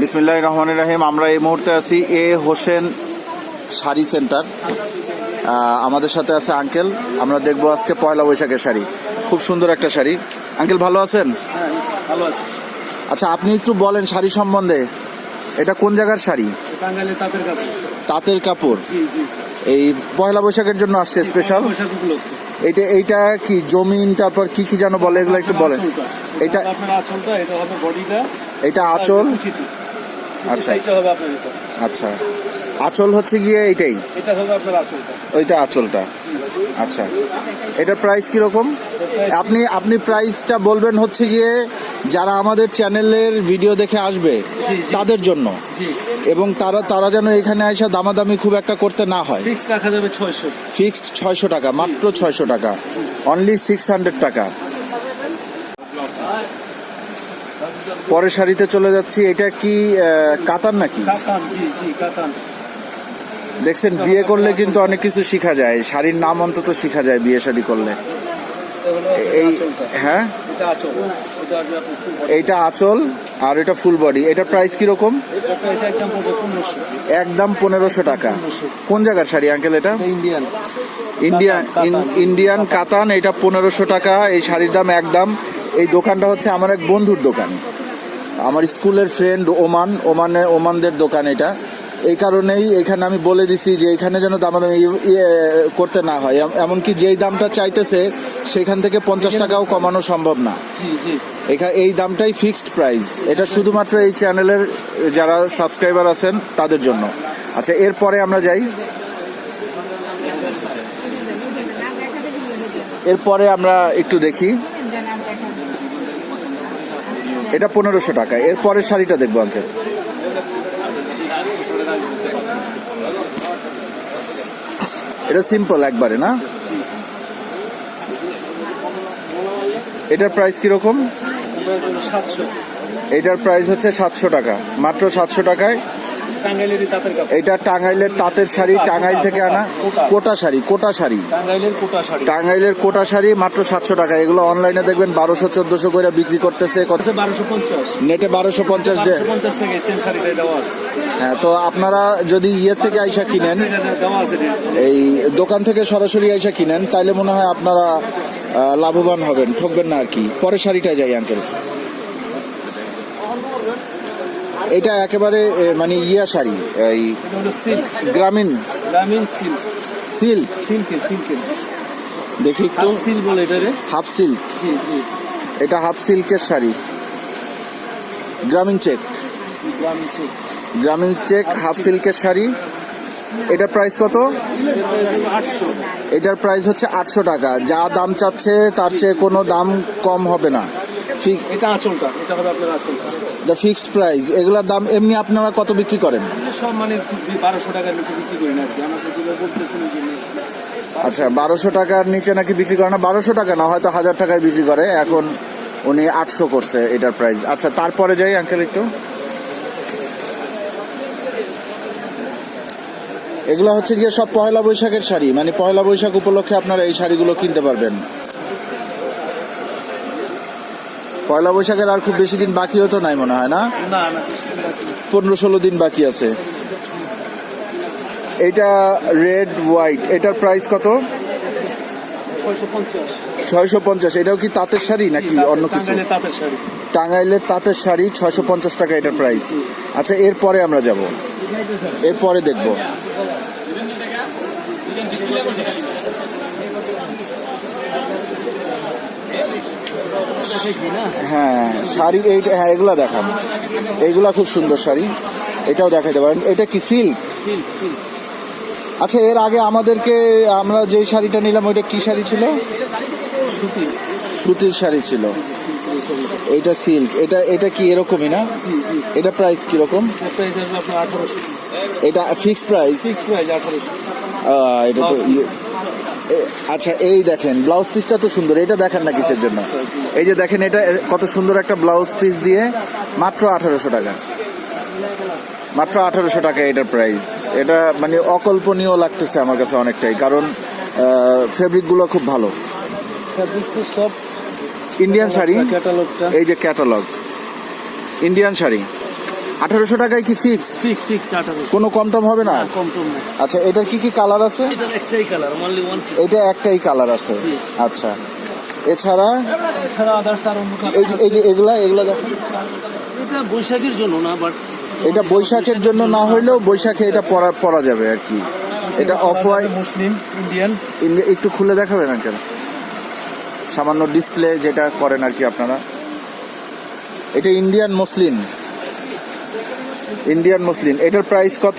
বিসমিল্লাহ রহমান রাহিম। আমরা এই মুহূর্তে আছি এ হোসেন শাড়ি সেন্টার। আমাদের সাথে আছে আঙ্কেল। আমরা দেখব আজকে পয়লা বৈশাখের শাড়ি। খুব সুন্দর একটা শাড়ি। আঙ্কেল ভালো আছেন? ভালো আছে আচ্ছা আপনি একটু বলেন শাড়ি সম্বন্ধে। এটা কোন জায়গার শাড়ি? তাঁতের কাপড়। এই পয়লা বৈশাখের জন্য আসছে স্পেশাল উপলক্ষে। এইটা কি জমিন তারপর কি কি যেন বলে এগুলো একটু বলেন। এটা আপনার আঁচলটা এটা হবে বডিটা। এটা আঁচল? আচ্ছা। এটা আচ্ছা। আঁচল হচ্ছে গিয়ে এইটাই? এটা হবে আপনার আঁচলটা। ওইটা আঁচলটা। আচ্ছা। এটা প্রাইস কীরকম? আপনি আপনি প্রাইসটা বলবেন হচ্ছে গিয়ে যারা আমাদের চ্যানেলের ভিডিও দেখে আসবে। তাদের জন্য। এবং তারা তারা যেন এখানে এসে দামাদামি খুব একটা করতে না হয়। ফিক্স রাখা যাবে ছয়শো। ফিক্সড ছয়শো টাকা মাত্র ছয়শো টাকা। অনলি সিক্স হান্ড্রেড টাকা। পরের শাড়িতে চলে যাচ্ছি। এটা কি কাতান নাকি? দেখছেন বিয়ে করলে কিন্তু অনেক কিছু শেখা যায়। শাড়ির নাম অন্তত শিখা যায় বিয়ে শাড়ি করলে। এই হ্যাঁ? এইটা আঁচল। আর এটা ফুল বডি এটা প্রাইস কীরকম? একদম পনেরোশো। টাকা। কোন জায়গার শাড়ি আঙ্কেল এটা? ইন্ডিয়ান ইন্ডিয়ান ইন্ডিয়ান কাতান এটা পনেরোশো টাকা। এই শাড়ির দাম একদম। এই দোকানটা হচ্ছে আমার এক বন্ধুর দোকান। আমার স্কুলের ফ্রেন্ড ওমান ওমানে ওমানদের দোকান এটা। এই কারণেই এখানে আমি বলে দিছি যে এখানে যেন দামাদামি ইয়ে- ইয়ে করতে না হয়। এম- এমনকি যেই দামটা চাইতেছে সেখান থেকে পঞ্চাশ টাকাও কমানো সম্ভব না। জি জি। এখা এই দামটাই ফিক্সড প্রাইস এটা শুধুমাত্র এই চ্যানেলের যারা সাবস্ক্রাইবার আছেন তাদের জন্য। আচ্ছা এরপরে আমরা যাই। এরপরে আমরা একটু দেখি। এটা পনেরোশো টাকা। এর পরের শাড়িটা দেখব আঙ্কেল। এটা সিম্পল একবারে না? এটার প্রাইস কীরকম? এটার প্রাইস হচ্ছে সাতশো টাকা। মাত্র সাতশো টাকায় এটা টাঙ্গাইলের তাঁতের শাড়ি টাঙ্গাইল থেকে আনা কোটা। শাড়ি কোটা শাড়ি। টাঙ্গাইলের কোটা শাড়ি। মাত্র সাতশো টাকা। এগুলো অনলাইনে দেখবেন বারোশো চোদ্দশো করে বিক্রি করতেছে। নেটে বারোশো পঞ্চাশ হ্যাঁ তো আপনারা যদি ইয়ের থেকে আইসা কিনেন। এই দোকান থেকে সরাসরি আইসা কিনেন তাইলে মনে হয় আপনারা লাভবান হবেন ঠকবেন না আর কি। পরে শাড়িটায় যাই আঙ্কেল এটা একেবারে মানে ইয়া শাড়ি এই এটা সিল্ক গ্রামীণ। গ্রামীণ সিল্ক সিল্ক সিল্কের সিল্কের দেখি একটু। হাফ সিল্ক বলে এটারে হাফ সিল্ক জি জি। এটা হাফ সিল্কের শাড়ি। গ্রামীণ চেক গ্রামীণ সিল্ক গ্রামীণ চেক হাফ সিল্কের শাড়ি। এটার প্রাইস কত? এটার প্রাইস হচ্ছে আটশো টাকা। যা দাম চাচ্ছে তার চেয়ে কোনো দাম কম হবে না। ঠিক এটা আঁচলটা। এটা হবে আপনার আঁচলটা। ফিক্সড প্রাইস এগুলোর দাম এমনি আপনারা কত বিক্রি করেন? সব মানে বারোশো টাকার নিচে বিক্রি করি না আমাকে যেগুলো যে আচ্ছা বারোশো টাকার নিচে নাকি বিক্রি করে না? বারোশো টাকা না হয়তো হাজার টাকায় বিক্রি করে। এখন উনি আটশো করছে এটার প্রাইস আচ্ছা তারপরে যাই আঙ্কেল একটু। এগুলো হচ্ছে গিয়ে সব পয়লা বৈশাখের শাড়ি। মানে পয়লা বৈশাখ উপলক্ষে আপনারা এই শাড়িগুলো কিনতে পারবেন। পয়লা বৈশাখের আর খুব বেশি দিন বাকি হতো নাই মনে হয় না? পনেরো ষোলো দিন বাকি আছে। এটা রেড হোয়াইট এটার প্রাইস কত? ছয়শো পঞ্চাশ। এটাও কি তাঁতের শাড়ি নাকি অন্য কিছু? টাঙ্গাইলের তাঁতের শাড়ি। টাঙ্গাইলের তাঁতের শাড়ি ছয়শো পঞ্চাশ টাকা এটার প্রাইস আচ্ছা এরপরে আমরা যাব। এরপরে দেখব দেখেছি না হ্যাঁ শাড়ি এই হ্যাঁ এগুলা দেখান এইগুলা খুব সুন্দর শাড়ি। এটাও দেখাইতে পারেন। এটা কি সিল্ক? আচ্ছা এর আগে আমাদেরকে আমরা যেই শাড়িটা নিলাম ওইটা কি শাড়ি ছিল? সুতির। শাড়ি ছিল। এটা সিল্ক। এটা এটা কি এরকমই না? এটা প্রাইস আপনার আঠারোশো। এটা ফিক্স প্রাইস এটা তো আচ্ছা এই দেখেন ব্লাউজ পিসটা তো সুন্দর। এটা দেখেন না কিসের জন্য? এই যে দেখেন এটা কত সুন্দর একটা ব্লাউজ পিস দিয়ে মাত্র আঠারোশো টাকা। মাত্র আঠারোশো টাকা এটার প্রাইস এটা মানে অকল্পনীয় লাগতেছে আমার কাছে অনেকটাই কারণ ফেব্রিকগুলো খুব ভালো। সব ইন্ডিয়ান শাড়ি ক্যাটালগটা এই যে ক্যাটালগ ইন্ডিয়ান শাড়ি। আঠারোশো টাকায় কি ফিক্স ফিক্স ফিক্স কোনো কম টম হবে না? কম টম আচ্ছা এটার কি কি কালার আছে? এটার একটাই কালার অনলি ওয়ান এটা একটাই কালার আছে। আচ্ছা। এছাড়া এছাড়া আদার্স আর অন্য এই যে এই যে এগুলা এগুলা দেখো। এটা বৈশাখীর জন্য না বাট এটা বৈশাখের জন্য না হইলেও বৈশাখে এটা পরা পরা যাবে আর কি। এটা অফ হোয়াইট মুসলিম ইন্ডিয়ান একটু খুলে দেখাবেন আর আঙ্কেল সামান্য ডিসপ্লে যেটা করেন আর কি আপনারা। এটা ইন্ডিয়ান মুসলিম ইন্ডিয়ান মুসলিম এটার প্রাইস কত?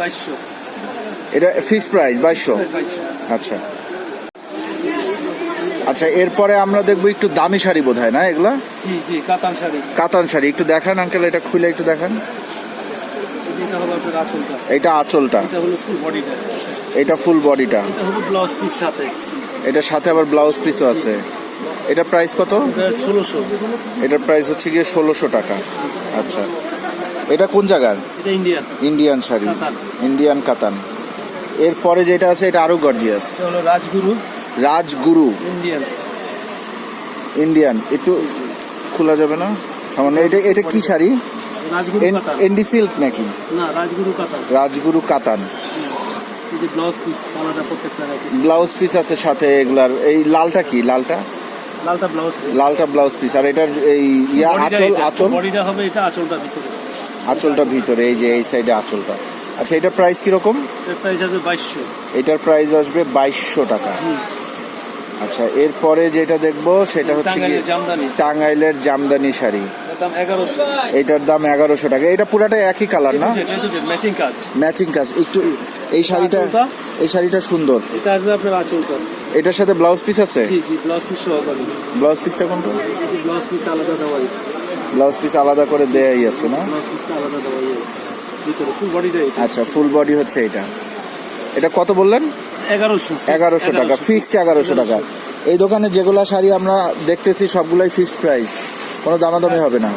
বাইশশো। এটা ফিক্স প্রাইস বাইশশো। আচ্ছা। আচ্ছা এরপরে আমরা দেখব একটু দামি শাড়ি বোধ হয় না এগুলা? জি জি কাতান শাড়ি। কাতান শাড়ি একটু দেখান আঙ্কেল এটা খুলে একটু দেখান। এটা আঁচলটা। এটা ফুল বডিটা এটা সাথে। আবার ব্লাউজ পিসও আছে। এটা প্রাইস কত? ষোলোশো। এটার প্রাইস হচ্ছে গিয়ে ষোলোশো টাকা। আচ্ছা। এটা কোন জায়গার? Indian Indian sari. কাতান। ইন্ডিয়ান কাতান। এরপরে যেটা আছে এটা আরও gorgeous Rajguru. Rajguru. Indian Indian একটু খোলা যাবে না? সামান্য। এটা এটা কি শাড়ি? এন্ডি সিল্ক নাকি? না রাজগুরু কাতান। রাজগুরু কাতান। ব্লাউজ পিস আলাদা প্রত্যেকটা ব্লাউজ পিস আছে সাথে এগুলার। এই লালটা কি? লালটা? লালটা ব্লাউজ পিস লালটা ব্লাউজ পিস আর এটার এই ইয়া আঁচল আঁচল? বডিটা হবে এটা আঁচলটা ভিতরে। আঁচলটা ভিতরে। এই যে এই সাইডে আঁচলটা। আচ্ছা এটার প্রাইস কীরকম? এর প্রাইস বাইশশো। এটার প্রাইস আসবে বাইশশো টাকা। আচ্ছা এরপরে যেটা দেখব সেটা হচ্ছে কি টাঙ্গাইলের জামদানি। শাড়ি। এটার দাম এগারোশো। টাকা। এটা পুরাটাই একই কালার না? ম্যাচিং কাজ। ম্যাচিং কাজ। একটু এই শাড়িটা এই শাড়িটা সুন্দর। এটা আসবে আপনার আঁচলটা। এটার সাথে ব্লাউজ পিস আছে? জি জি ব্লাউজ পিস সহকারে ব্লাউজ পিসটা কোনটা? ব্লাউজ পিস আলাদা দেওয়াই। ব্লাউজ পিস আলাদা করে দেয়াই আছে না? ব্লাউজ পিসটা আলাদা দেওয়াই আছে। ভিতরে ফুল বডিটা আচ্ছা ফুল বডি হচ্ছে এটা। এটা কত বললেন? এগারোশো টাকা ফিক্সড এগারোশো টাকা। এই দোকানে যেগুলা শাড়ি আমরা দেখতেছি সবগুলাই ফিক্সড প্রাইস কোনো দামাদামি হবে না।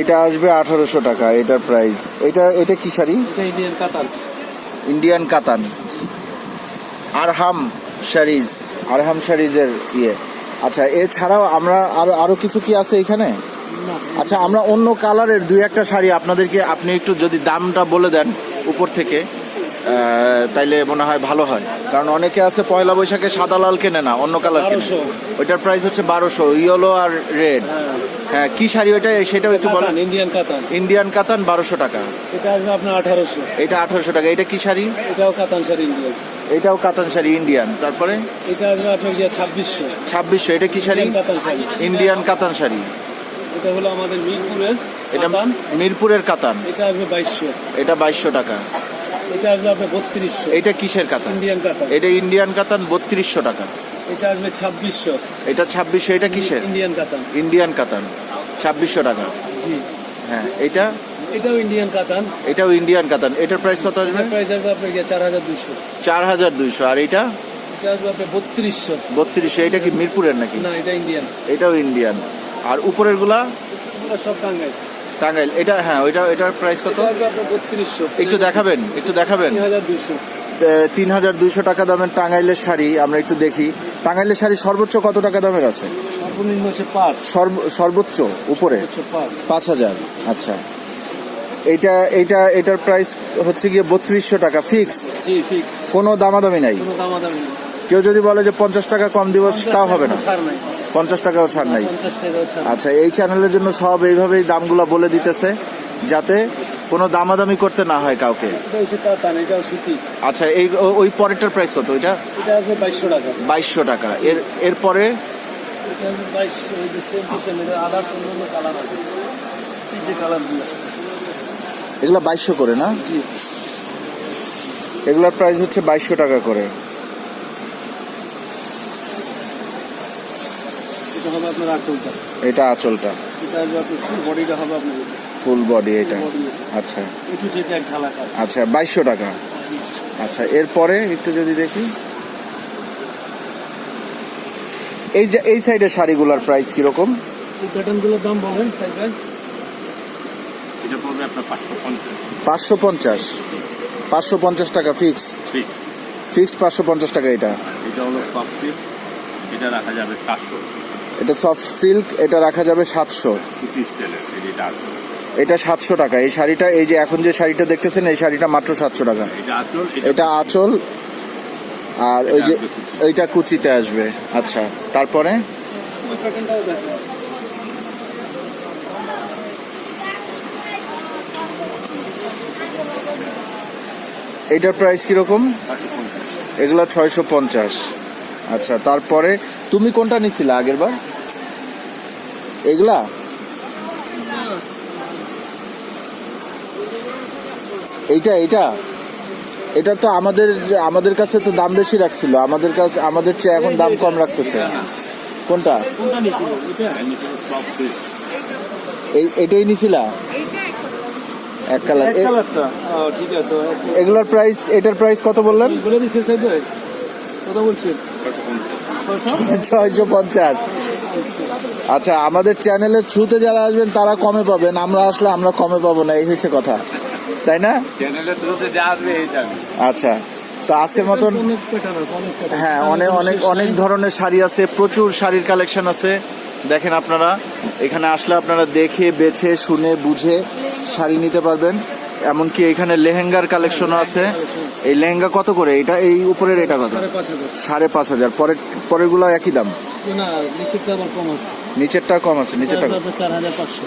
এটা আসবে আঠারোশো। টাকা এটার প্রাইস এটা এটা কি শাড়ি? ইন্ডিয়ান কাতান ইন্ডিয়ান কাতান আরহাম শাড়িজ আরহাম শাড়িজের ইয়ে। আচ্ছা এছাড়াও আমরা আরও আরও কিছু কি আছে এখানে? আচ্ছা আমরা অন্য কালারের দুই একটা শাড়ি আপনাদেরকে আপনি একটু যদি দামটা বলে দেন উপর থেকে। তাইলে মনে হয় ভালো হয়। কারণ অনেকে আছে পয়লা বৈশাখে সাদা লাল কেনে না অন্য কালার কেনে। ওইটার প্রাইস হচ্ছে বারোশো ইয়েলো আর রেড হ্যাঁ। কি শাড়ি ওইটা? সেটাও একটু বলেন। ইন্ডিয়ান কাতান। ইন্ডিয়ান কাতান বারোশো টাকা। এটা আসবে আপনার আঠারোশো। এটা আঠারোশো টাকা। এটা কি শাড়ি? এটাও কাতান শাড়ি ইন্ডিয়ান এটাও কাতান শাড়ি ইন্ডিয়ান তারপরে? এটা আসবে আপনার ছাব্বিশশো। ছাব্বিশশো। এটা কি শাড়ি? ইন্ডিয়ান কাতান শাড়ি। ইন্ডিয়ান কাতান শাড়ি। এটা হলো আমাদের মিরপুরের এটা মিরপুরের কাতান। এটা আসবে বাইশশো। এটা বাইশশো টাকা। এটা আসবে আপনার বত্রিশশো। এটা কিসের কাতান? ইন্ডিয়ান কাতান। এটা ইন্ডিয়ান কাতান বত্রিশশো টাকা। এটা আসবে ছাব্বিশশো। এটা ছাব্বিশশো এটা কিসের? ইন্ডিয়ান কাতান। ইন্ডিয়ান কাতান ছাব্বিশশো টাকা। জি। হ্যাঁ এটা? এটাও ইন্ডিয়ান কাতান। এটাও ইন্ডিয়ান কাতান। এটার প্রাইস কত আসবে? প্রাইস আসবে আপনার চার হাজার দুশো চার হাজার দুইশো। আর এটা? এটা আসবে আপনার বত্রিশশো। বত্রিশশো এটা কি মিরপুরের নাকি? না এটা ইন্ডিয়ান এটাও ইন্ডিয়ান আর উপরেরগুলা সব টাঙ্গাই টাঙ্গাইল এটা হ্যাঁ ওইটা এটার প্রাইস কত? এটা একটু দেখাবেন একটু দেখাবেন। তিন হাজার দুইশো টাকা দামের টাঙ্গাইলের শাড়ি আমরা একটু দেখি। টাঙ্গাইলের শাড়ি সর্বোচ্চ কত টাকা দামের আছে? সর্বোচ্চ উপরে? পাঁচ। হাজার আচ্ছা। এইটা এইটা এটার প্রাইস হচ্ছে গিয়ে বত্রিশশো টাকা ফিক্স কোনো দামাদামি নাই? কেউ যদি বলে যে পঞ্চাশ টাকা কম দিব তাও হবে না। পঞ্চাশ টাকাও ছাড় নাই। আচ্ছা এই চ্যানেলের জন্য সব এইভাবেই দামগুলো বলে দিতেছে যাতে কোনো দামাদামি করতে না হয় কাউকে। আচ্ছা এই ওই পরেরটার প্রাইস কত? ওইটা এটা? বাইশশো টাকা। এর এরপরে? এগুলো বাইশশো করে না? জি। এগুলোর প্রাইস হচ্ছে বাইশশো টাকা করে। এটা হবে আপনার আঁচলটা। এটা আঁচলটা। এটা আপনার ফুল বডিটা হবে আপনার ফুল বডি এটা। আচ্ছা। একটু এক ঢালা আচ্ছা বাইশশো টাকা। আচ্ছা এরপরে একটু যদি দেখি। এই যে এই সাইডের শাড়িগুলোর প্রাইস কীরকম? এই প্যাটার্নগুলোর দাম বলেন সাইকেল এটা পড়বে আপনার পাঁচশো পঞ্চাশ। পাঁচশো পঞ্চাশ। পাঁচশো পঞ্চাশ টাকা ফিক্স ফিক্সড পাঁচশো পঞ্চাশ টাকা এটা। এটা হলো এটা রাখা যাবে সাতশো। এটা সফট সিল্ক এটা রাখা যাবে সাতশো। এটা সাতশো টাকা। এই শাড়িটা, এই যে এখন যে শাড়িটা দেখতেছেন, এই শাড়িটা মাত্র সাতশো টাকা। এটা আচল, আর ওই যে এইটা কুচিতে আসবে। আচ্ছা তারপরে? এইটার প্রাইস কীরকম? এগুলো ছয়শো পঞ্চাশ। আচ্ছা তারপরে তুমি কোনটা নিছিলে আগের বার এগুলা? এইটা এইটা? এটা তো আমাদের আমাদের কাছে তো দাম বেশি রাখছিল। আমাদের কাছে আমাদের চেয়ে এখন দাম কম রাখতেছে। কোনটা? এটাই নিছিলা? এক কালার। এক কালারটা। ও, ঠিক আছে। এগুলার প্রাইস এটার প্রাইস কত বললেন? বলে কথা বলছেন ছয়শো? পঞ্চাশ। আচ্ছা আমাদের চ্যানেলের থ্রুতে যারা আসবেন তারা কমে পাবেন। আমরা আসলে আমরা কমে পাবো না এই হয়েছে কথা। তাই না? চ্যানেলের থ্রুতে যা আসবে এই আচ্ছা তো আজকের মতন। হ্যাঁ অনেক অনেক অনেক ধরনের শাড়ি আছে প্রচুর শাড়ির কালেকশন আছে। দেখেন আপনারা এখানে আসলে আপনারা দেখে বেছে শুনে বুঝে শাড়ি নিতে পারবেন। এমনকি এখানে লেহেঙ্গার কালেকশনও আছে। এই লেহেঙ্গা কত করে? এটা এই উপরের এটা কত? সাড়ে পাঁচ হাজার। পরের পরেরগুলো একই দাম? নিচেরটা কম আছে। নিচেরটা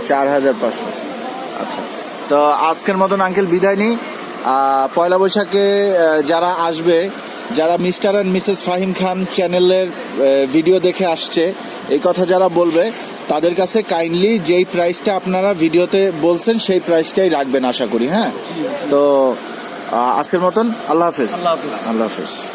চার হাজার পাঁচশো। আচ্ছা। তো আজকের মতন আঙ্কেল বিদায় নিই। পয়লা বৈশাখে যারা আসবে যারা Mr and Mrs Fahim Khan চ্যানেলের ভিডিও দেখে আসছে এই কথা যারা বলবে তাদের কাছে কাইন্ডলি যেই প্রাইসটা আপনারা ভিডিওতে বলছেন সেই প্রাইসটাই রাখবেন আশা করি হ্যাঁ? তো আজকের মতন আল্লাহ হাফিজ। আল্লাহ হাফেজ। আল্লাহ হাফেজ।